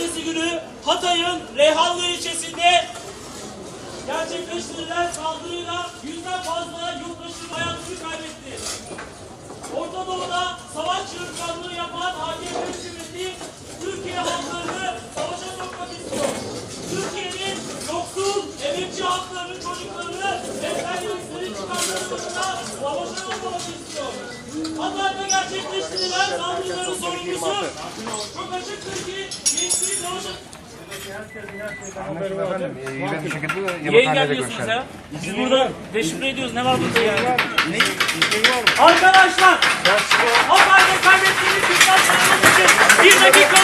Cumartesi günü Hatay'ın Reyhanlı ilçesinde gerçekleştirilen saldırıyla yüzden fazla yurttaşın hayatını kaybetti. Orta Doğu'da savaş çığırtkanlığı yapan AKP hükümeti Türkiye halklarını savaşa sokmak istiyor. Türkiye'nin yoksul, emekçi halklarının çocuklarını emperyalistlerin çıkartması başına savaşa sokmak istiyor. Hatay'da gerçekleştirilen saldırıların sorumlusu çok açıktır ki İyi bir ya? Biz burada deşifre ediyoruz. Ne var burada ya? Arkadaşlar! Hakkı kaybettiğiniz için bir dakika